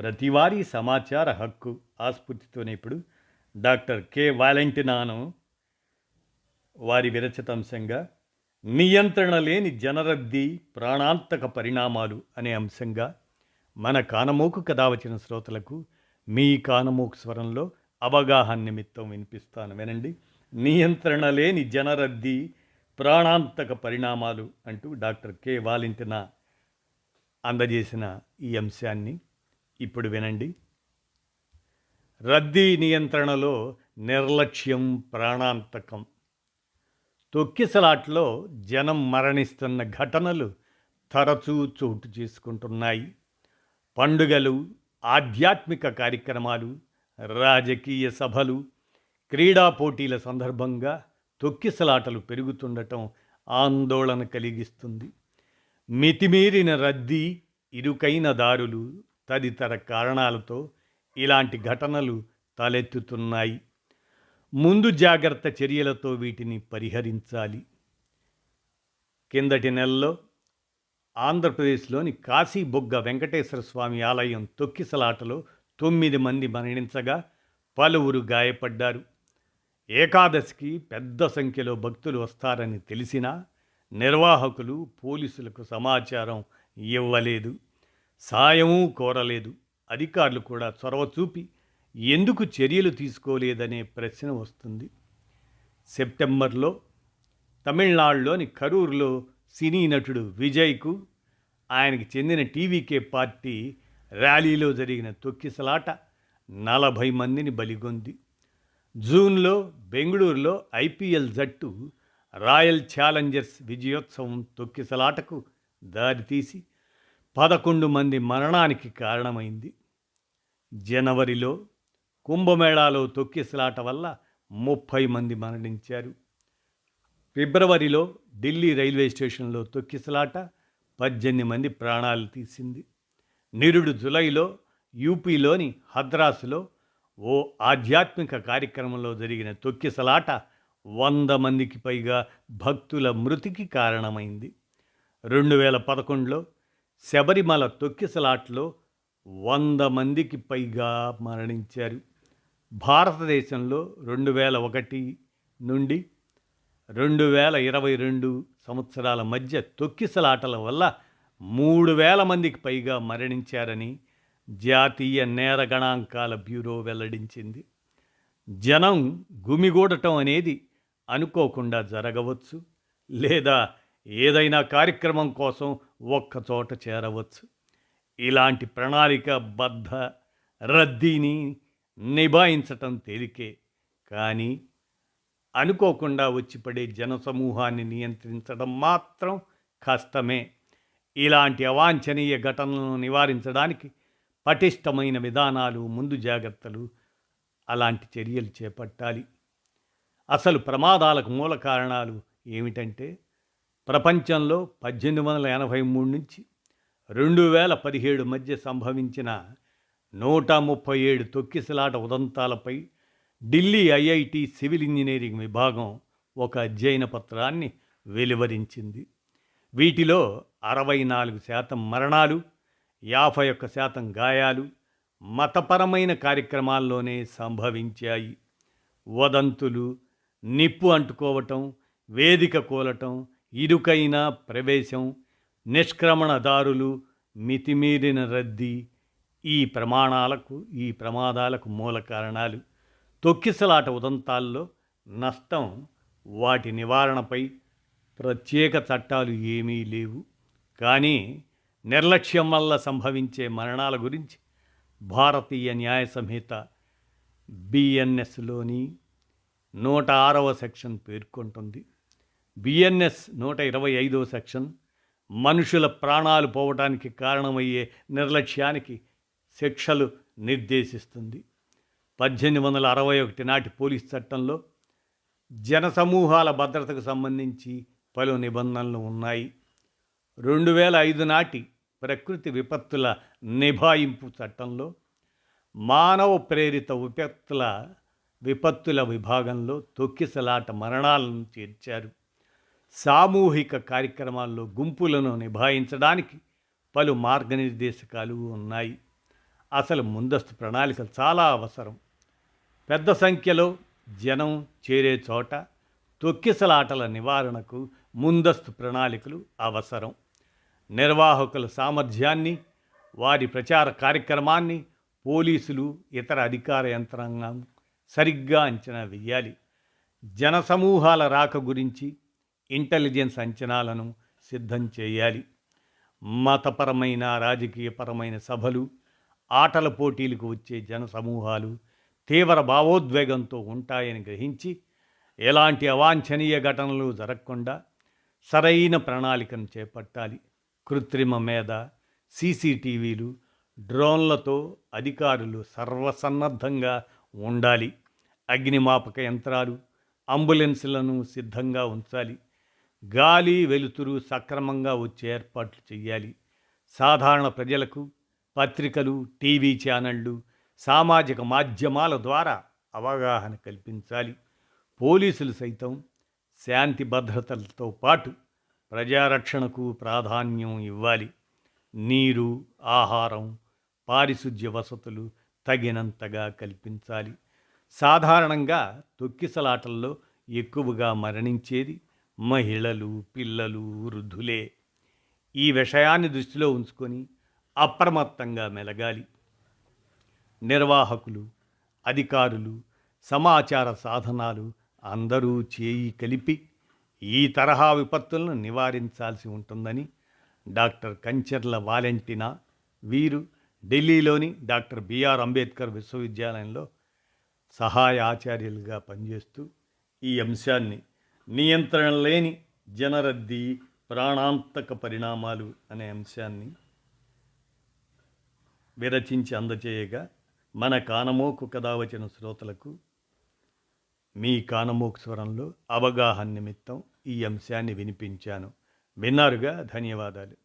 ప్రతివారీ సమాచార హక్కు ఆస్ఫూర్తితోనే ఇప్పుడు డాక్టర్ కె వాలెంటినాను వారి విరచితాంశంగా నియంత్రణ లేని జనరద్దీ ప్రాణాంతక పరిణామాలు అనే అంశంగా మన కానమోకు కథ వచ్చిన శ్రోతలకు మీ కానమోకు స్వరంలో అవగాహన నిమిత్తం వినిపిస్తాను. వినండి. నియంత్రణ లేని జనరద్దీ ప్రాణాంతక పరిణామాలు అంటూ డాక్టర్ కె వాలెంటినా అందజేసిన ఈ అంశాన్ని ఇప్పుడు వినండి. రద్దీ నియంత్రణలో నిర్లక్ష్యం ప్రాణాంతకం. తొక్కిసలాట్లో జనం మరణిస్తున్న ఘటనలు తరచూ చోటు చేసుకుంటున్నాయి. పండుగలు ఆధ్యాత్మిక కార్యక్రమాలు రాజకీయ సభలు క్రీడా పోటీల సందర్భంగా తొక్కిసలాటలు పెరుగుతుండటం ఆందోళన కలిగిస్తుంది. మితిమీరిన రద్దీ ఇరుకైన దారులు తదితర కారణాలతో ఇలాంటి ఘటనలు తలెత్తుతున్నాయి. ముందు జాగ్రత్త చర్యలతో వీటిని పరిహరించాలి. కిందటి నెలలో ఆంధ్రప్రదేశ్లోని కాశీబొగ్గ వెంకటేశ్వర స్వామి ఆలయం తొక్కిసలాటలో తొమ్మిది మంది మరణించగా పలువురు గాయపడ్డారు. ఏకాదశికి పెద్ద సంఖ్యలో భక్తులు వస్తారని తెలిసినా నిర్వాహకులు పోలీసులకు సమాచారం ఇవ్వలేదు. సాయమూ కోరలేదు. అధికారులు కూడా చొరవ చూపి ఎందుకు చర్యలు తీసుకోలేదనే ప్రశ్న వస్తుంది. సెప్టెంబర్లో తమిళనాడులోని కరూరులో సినీ నటుడు విజయ్కు ఆయనకి చెందిన టీవీకే పార్టీ ర్యాలీలో జరిగిన తొక్కిసలాట నలభై మందిని బలిగొంది. జూన్లో బెంగళూరులో ఐపీఎల్ జట్టు రాయల్ ఛాలెంజర్స్ విజయోత్సవం తొక్కిసలాటకు దారితీసి పదకొండు మంది మరణానికి కారణమైంది. జనవరిలో కుంభమేళాలో తొక్కిసలాట వల్ల ముప్పై మంది మరణించారు. ఫిబ్రవరిలో ఢిల్లీ రైల్వే స్టేషన్లో తొక్కిసలాట పద్దెనిమిది మంది ప్రాణాలు తీసింది. నిరుడు జులైలో యూపీలోని హద్రాసులో ఓ ఆధ్యాత్మిక కార్యక్రమంలో జరిగిన తొక్కిసలాట వంద మందికి పైగా భక్తుల మృతికి కారణమైంది. రెండు వేల పదకొండులో శబరిమల తొక్కిసలాట్లో వంద మందికి పైగా మరణించారు. భారతదేశంలో రెండు వేల ఒకటి నుండి రెండు వేల ఇరవై రెండు సంవత్సరాల మధ్య తొక్కిసలాటల వల్ల మూడు వేల మందికి పైగా మరణించారని జాతీయ నేర గణాంకాల బ్యూరో వెల్లడించింది. జనం గుమిగూడటం అనేది అనుకోకుండా జరగవచ్చు లేదా ఏదైనా కార్యక్రమం కోసం ఒక్కచోట చేరవచ్చు. ఇలాంటి ప్రణాళిక బద్ధ రద్దీని నిభాయించటం తేలికే. కానీ అనుకోకుండా వచ్చిపడే జనసమూహాన్ని నియంత్రించడం మాత్రం కష్టమే. ఇలాంటి అవాంఛనీయ ఘటనలను నివారించడానికి పటిష్టమైన విధానాలు ముందు జాగ్రత్తలు అలాంటి చర్యలు చేపట్టాలి. అసలు ప్రమాదాలకు మూల కారణాలు ఏమిటంటే ప్రపంచంలో పద్దెనిమిది వందల ఎనభై మూడు నుంచి రెండు వేల పదిహేడు మధ్య సంభవించిన నూట ముప్పై ఏడు తొక్కిసలాట ఉదంతాలపై ఢిల్లీ ఐఐటి సివిల్ ఇంజనీరింగ్ విభాగం ఒక అధ్యయన పత్రాన్ని వెలువరించింది. వీటిలో అరవై నాలుగు శాతం మరణాలు యాభై ఒక్క శాతం గాయాలు మతపరమైన కార్యక్రమాల్లోనే సంభవించాయి. వదంతులు నిప్పు అంటుకోవటం వేదిక కూలటం ఇరుకైన ప్రవేశం నిష్క్రమణదారులు మితిమీరిన రద్దీ ఈ ప్రమాణాలకు ఈ ప్రమాదాలకు మూల కారణాలు. తొక్కిసలాట ఉదంతాల్లో నష్టం వాటి నివారణపై ప్రత్యేక చట్టాలు ఏమీ లేవు. కానీ నిర్లక్ష్యం వల్ల సంభవించే మరణాల గురించి భారతీయ న్యాయ సంహిత బిఎన్ఎస్లోని నూట ఆరవ సెక్షన్ పేర్కొంటుంది. బిఎన్ఎస్ నూట ఇరవై ఐదవ సెక్షన్ మనుషుల ప్రాణాలు పోవటానికి కారణమయ్యే నిర్లక్ష్యానికి శిక్షలు నిర్దేశిస్తుంది. పద్దెనిమిది వందల అరవై ఒకటి నాటి పోలీస్ చట్టంలో జనసమూహాల భద్రతకు సంబంధించి పలు నిబంధనలు ఉన్నాయి. రెండు వేల ఐదు నాటి ప్రకృతి విపత్తుల నిభాయింపు చట్టంలో మానవ ప్రేరిత విపత్తుల విపత్తుల విభాగంలో తొక్కిసలాట మరణాలను చేర్చారు. సామూహిక కార్యక్రమాల్లో గుంపులను నిభాయించడానికి పలు మార్గనిర్దేశకాలు ఉన్నాయి. అసలు ముందస్తు ప్రణాళికలు చాలా అవసరం. పెద్ద సంఖ్యలో జనం చేరే చోట తొక్కిసలాటల నివారణకు ముందస్తు ప్రణాళికలు అవసరం. నిర్వాహకుల సామర్థ్యాన్ని వారి ప్రచార కార్యక్రమాన్ని పోలీసులు ఇతర అధికార యంత్రాంగం సరిగ్గా అంచనా వేయాలి. జనసమూహాల రాక గురించి ఇంటెలిజెన్స్ అంచనాలను సిద్ధం చేయాలి. మతపరమైన రాజకీయపరమైన సభలు ఆటల పోటీలకు వచ్చే జన సమూహాలు తీవ్ర భావోద్వేగంతో ఉంటాయని గ్రహించి ఎలాంటి అవాంఛనీయ ఘటనలు జరగకుండా సరైన ప్రణాళికను చేపట్టాలి. కృత్రిమ మేధ సీసీటీవీలు డ్రోన్లతో అధికారులు సర్వసన్నద్ధంగా ఉండాలి. అగ్నిమాపక యంత్రాలు అంబులెన్సులను సిద్ధంగా ఉంచాలి. గాలి వెలుతురు సక్రమంగా వచ్చే ఏర్పాట్లు చేయాలి సాధారణ ప్రజలకు పత్రికలు టీవీ ఛానళ్ళు సామాజిక మాధ్యమాల ద్వారా అవగాహన కల్పించాలి. పోలీసులు సైతం శాంతి భద్రతలతో పాటు ప్రజారక్షణకు ప్రాధాన్యం ఇవ్వాలి. నీరు ఆహారం పారిశుధ్య వసతులు తగినంతగా కల్పించాలి. సాధారణంగా తొక్కిసలాటల్లో ఎక్కువగా మరణించేది మహిళలు పిల్లలు వృద్ధులే ఈ విషయాన్ని దృష్టిలో ఉంచుకొని అప్రమత్తంగా మెలగాలి. నిర్వాహకులు అధికారులు సమాచార సాధనాలు అందరూ చేయి కలిపి ఈ తరహా విపత్తులను నివారించాల్సి ఉంటుందని డాక్టర్ కంచర్ల వాలెంటినా వీరు ఢిల్లీలోని డాక్టర్ బిఆర్ అంబేద్కర్ విశ్వవిద్యాలయంలో సహాయ ఆచార్యులుగా పనిచేస్తూ ఈ అంశాన్ని నియంత్రణ లేని జనరద్దీ ప్రాణాంతక పరిణామాలు అనే అంశాన్ని విరచించి అందచేయగా మన కానమోకు కథ వచ్చిన శ్రోతలకు మీ కానమోకు స్వరంలో అవగాహన నిమిత్తం ఈ అంశాన్ని వినిపించాను. విన్నారుగా? ధన్యవాదాలు.